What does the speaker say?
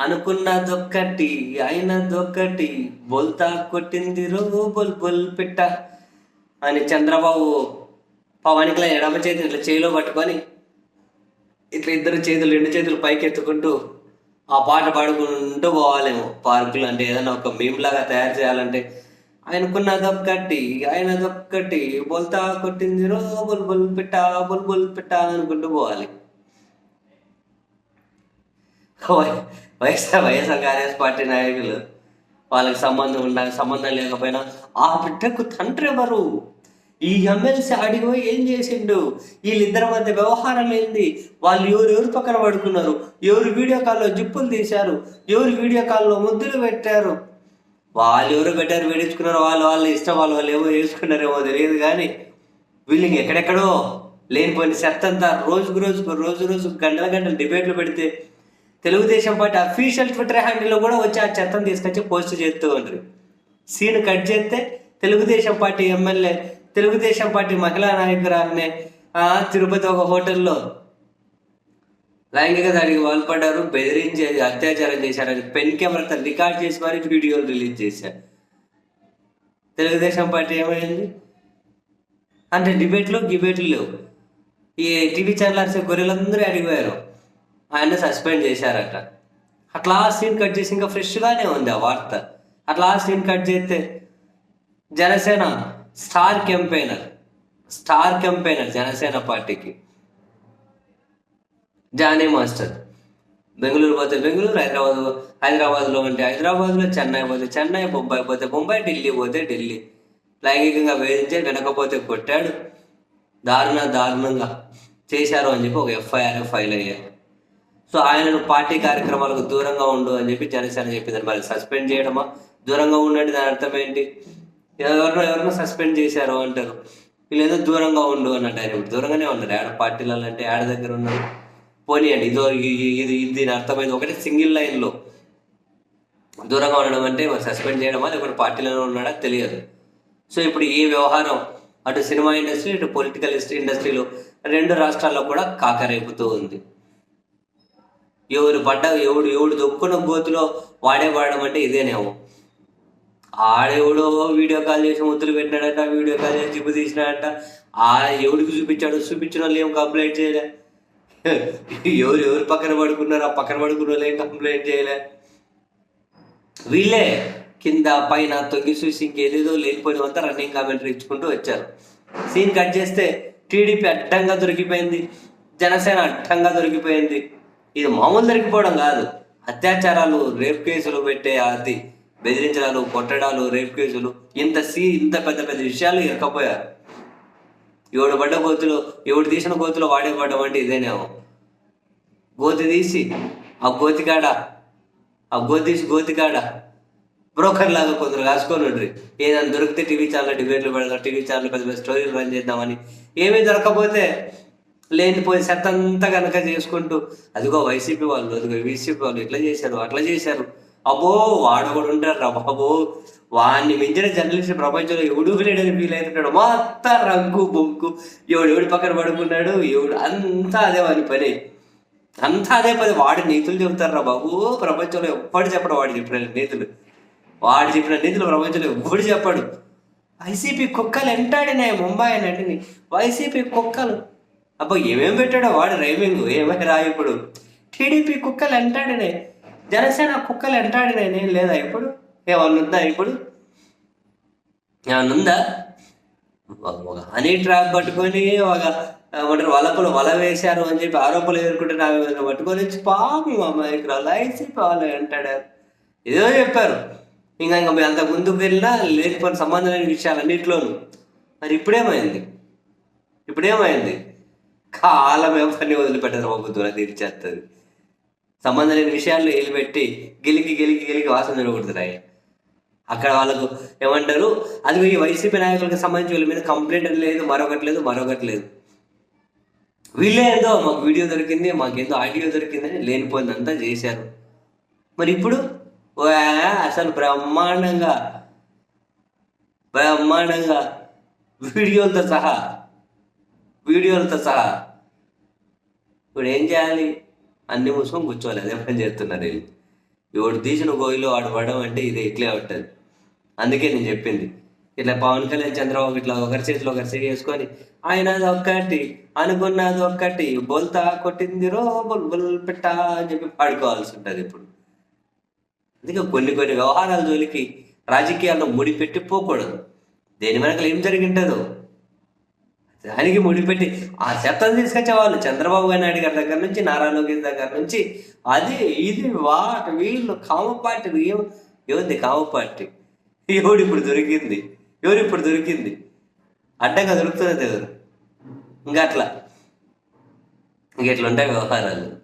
అనుకున్నదొక్కటి అయినదొక్కటి బొల్తా కొట్టింది రో బొల్ బొల్ పిట్ట అని చంద్రబాబు పవన్కి ఎడమ చేతి ఇట్లా చేయిలో పట్టుకొని ఇట్లా ఇద్దరు చేతులు రెండు చేతులు పైకి ఎత్తుకుంటూ ఆ పాట పాడుకుంటూ పోవాలేమో పార్కులు. అంటే ఏదైనా ఒక మేము లాగా తయారు చేయాలంటే ఆయనకున్నదొక్కటి ఆయనదొక్కటి బొల్తా కొట్టింది రో బుల్ బుల్ పిట్ట బుల్ బుల్ పిట్ట అనుకుంటూ పోవాలి. వైఎస్ఆర్ వైఎస్ఆర్ కాంగ్రెస్ పార్టీ నాయకులు వాళ్ళకి సంబంధం ఉండ సంబంధం లేకపోయినా ఆ బిడ్డకు తండ్రి ఎవరు? ఈ ఎమ్మెల్సీ అడిగి పోయి ఏం చేసిండు? వీళ్ళిద్దరి మధ్య వ్యవహారం ఏంది? వాళ్ళు ఎవరు ఎవరు పక్కన పడుకున్నారు? ఎవరు వీడియో కాల్లో జిప్పులు తీశారు? ఎవరు వీడియో కాల్లో ముద్దులు పెట్టారు? వాళ్ళు ఎవరు పెట్టారు వేడించుకున్నారు వాళ్ళు వాళ్ళు ఇష్టం వాళ్ళు వాళ్ళు ఏమో వేసుకున్నారేమో తెలియదు కానీ వీళ్ళకి ఎక్కడెక్కడో లేనిపోయిన సెత్తంతా అంతా రోజుకు రోజుకు రోజు రోజు గంటల గంటలు డిబేట్లు పెడితే తెలుగుదేశం పార్టీ అఫీషియల్ ట్విట్టర్ హ్యాండిల్లో కూడా వచ్చి ఆ చెత్తను తీసుకొచ్చి పోస్ట్ చేస్తూ ఉంటారు సీన్ కట్ చేస్తే Telugu Desam party MLA Telugu Desam party మహిళా నాయకురాలనే ఆ తిరుపతి ఒక హోటల్లో లైంగిక దాడికి పాల్పడ్డారు బెదిరించి అత్యాచారం చేశారని పెన్ కెమెరాతో రికార్డ్ చేసి మరి వీడియోలు రిలీజ్ చేశారు. తెలుగుదేశం పార్టీ ఏమైంది? అంటే డిబేట్లు గిబేట్లు లేవు. ఈ టీవీ ఛానల్స్ గొర్రెలందరూ అడిగిపోయారు. ఆయన సస్పెండ్ చేశారట. అట్లా సీన్ కట్ చేసి ఇంకా ఫ్రెష్గానే ఉంది ఆ వార్త. అట్లా సీన్ కట్ చేస్తే Janasena star campaigner star campaigner Janasena పార్టీకి. జానీ మాస్టర్ బెంగళూరు పోతే బెంగళూరు హైదరాబాద్ హైదరాబాద్లో ఉంటే హైదరాబాద్లో చెన్నై పోతే చెన్నై బొంబాయి పోతే బొంబాయి ఢిల్లీ పోతే ఢిల్లీ. లైంగికంగా వేధించే వినకపోతే కొట్టాడు. దారుణ దారుణంగా చేశారు అని చెప్పి ఒక ఎఫ్ఐఆర్ ఫైల్ అయ్యారు సో ఆయనను పార్టీ కార్యక్రమాలకు దూరంగా ఉండు అని చెప్పి జనసేన చెప్పింది. మరి సస్పెండ్ చేయడమా? దూరంగా ఉండండి దాని అర్థం ఏంటి? ఎవరినో ఎవరినో సస్పెండ్ చేశారు అంటారు. వీళ్ళేదో ఏదో దూరంగా ఉండు అన్నట్టు ఆయన ఇప్పుడు దూరంగానే ఉన్నారు. ఆడ పార్టీలలో అంటే ఆడ దగ్గర ఉన్నారు? పోనీయండి ఇదో ఇది దీని అర్థమైంది. ఒకటే సింగిల్ లైన్లో. దూరంగా ఉండడం అంటే సస్పెండ్ చేయడమా? లేకపోతే పార్టీలలో ఉన్నాడా? తెలియదు. సో ఇప్పుడు ఈ వ్యవహారం అటు సినిమా ఇండస్ట్రీ ఇటు పొలిటికల్ ఇండస్ట్రీలో రెండు రాష్ట్రాల్లో కూడా కాకరేపుతూ ఉంది. ఎవరు పడ్డ ఎవడు ఎవడు దొక్కున్న గోతులో వాడే వాడడం అంటే ఇదేనేమో ఆడెవడో వీడియో కాల్ చేసి ముద్దులు పెట్టినాడంట వీడియో కాల్ చేసి జిప్పు తీసినాడంట. ఆ ఎవడికి చూపించాడు చూపించిన వాళ్ళు ఏం కంప్లైంట్ చేయలే. ఎవరు ఎవరు పక్కన పడుకున్నారు ఆ పక్కన పడుకున్న వాళ్ళు ఏం కంప్లైంట్ చేయలే. వీళ్ళే కింద పైన తొంగి చూసి ఇంకేదేదో లేనిపోయినంతా రన్నింగ్ కామెంటరీ ఇచ్చుకుంటూ వచ్చారు. సీన్ కట్ చేస్తే టీడీపీ అడ్డంగా దొరికిపోయింది. జనసేన అడ్డంగా దొరికిపోయింది. ఇది మామూలు దొరికిపోవడం కాదు. అత్యాచారాలు రేప్ కేసులు పెట్టే అది బెదిరించడాలు కొట్టడాలు రేప్ కేసులు ఇంత సీ ఇంత పెద్ద పెద్ద విషయాలు ఇరకపోయారు ఎవడు పడ్డ గోతులో ఎవడు తీసిన గోతులో వాడే పడ్డం అంటే ఇదేనేమో. గోతి తీసి ఆ గోతికాడ ఆ గోతి తీసి గోతికాడ బ్రోకర్ లాగా కొందరు రాసుకొని ఉండ్రి. ఏదైనా దొరికితే టీవీ ఛానల్ డిబేట్లు పెడదాం టీవీ ఛానల్ పెద్ద పెద్ద స్టోరీలు రన్ చేద్దామని. ఏమీ దొరకకపోతే లేనిపోయి సెట్ అంతా కనుక చేసుకుంటూ అదిగో వైసీపీ వాళ్ళు అదిగో వైసీపీ వాళ్ళు ఇట్లా చేశారు అట్లా చేశారు. అబ్బో వాడు కూడా ఉంటారు రా వాడిని మించిన జర్నలిస్ట్ ప్రపంచంలో ఎవడు లేడని ఫీల్ అవుతున్నాడు మొత్తం రంగు బొంకు ఎవడు ఎవడి పక్కన పడుకున్నాడు ఎవడు అంతా అదే వాడి పని. అంతా అదే పని. వాడి నీతులు చెబుతారా బాబు. ప్రపంచంలో ఎవ్వడు చెప్పడు వాడు చెప్పిన నీతులు. వాడు చెప్పిన నీతులు ప్రపంచంలో ఎవ్వడు చెప్పడు. వైసీపీ కుక్కలు ఎంటాడినాయి ముంబై నటిని వైసీపీ కుక్కలు అబ్బా ఏమేం పెట్టాడో వాడు రైమింగ్ ఏమై రా ఇప్పుడు? టీడీపీ కుక్కలు ఎంటాడినాయి జనసేన కుక్కలు ఎంటాడినాయి నేను లేదా ఇప్పుడు? ఏమన్నా ఉందా ఇప్పుడు? ఏమన్నా ఉందా ఒక హనీ ట్రాప్ పట్టుకొని ఒక ఏమంటారు వలపలు వల వేశారు అని చెప్పి ఆరోపణలు ఎదుర్కొంటే నా పట్టుకొని వచ్చి పాపం అమ్మాయి లైసీపీ వాళ్ళు అంటాడు. ఏదో చెప్పారు. ఇంకా ఇంకా మేము అంత ముందుకు వెళ్ళినా లేకపోయిన సంబంధం విషయాలు అన్నింటిలోనూ మరి ఇప్పుడేమైంది? ఇప్పుడేమైంది? కాలం ఎవరిని వదిలిపెట్టదు మాకు దూరం తీర్చేస్తుంది సంబంధం లేని విషయాలు వెళ్ళిపెట్టి గెలికి గెలికి గెలికి వాసన నిలబడుతున్నాయి అక్కడ వాళ్ళకు ఏమంటారు? అది ఈ వైసీపీ నాయకులకు సంబంధించి వీళ్ళ మీద కంప్లైంట్ లేదు మరొకటి లేదు మరొకటి లేదు. వీళ్ళే ఏదో మాకు వీడియో దొరికింది మాకేందో ఆడియో దొరికిందని లేనిపోయిందంతా చేశారు. మరి ఇప్పుడు? అసలు బ్రహ్మాండంగా బ్రహ్మాండంగా వీడియోలతో సహా వీడియోలతో సహా. ఇప్పుడు ఏం చేయాలి అన్ని మూసుకొని కూర్చోవాలి అదే పని చేస్తున్నారు వీళ్ళు. ఎవడు తీసిన గోయిలో వాడు పడడం అంటే ఇది ఇట్లే ఉంటుంది. అందుకే నేను చెప్పింది. ఇట్లా పవన్ కళ్యాణ్ చంద్రబాబు ఇట్లా ఒకరి చేతిలో ఒకరి చేతి వేసుకొని ఆయన అది ఒక్కటి అనుకున్నది ఒక్కటి బొల్తా కొట్టింది రో బొల్ బొల్ పెట్ట అని చెప్పి పాడుకోవాల్సి ఉంటుంది ఇప్పుడు. అందుకే కొన్ని కొన్ని వ్యవహారాల జోలికి రాజకీయాల్లో ముడిపెట్టి పోకూడదు. దేని వెనకలు ఏం జరిగింటుందో. దానికి ముడిపెట్టి ఆ చెత్తను తీసుకొచ్చే వాళ్ళు చంద్రబాబు నాయుడు గారి దగ్గర నుంచి నారా లోకేష్ దగ్గర నుంచి. అది ఇది వాట్ వీళ్ళు కామ పార్టీ ఏం ఏముంది కామ పార్టీ ఎవడు ఇప్పుడు దొరికింది? ఎవరు ఇప్పుడు దొరికింది? అడ్డంగా దొరుకుతుంది ఎవరు ఇంకా అట్లా. ఇంకెట్లుంటాయి ఇట్లా ఉంటాయి వ్యవహారాలు.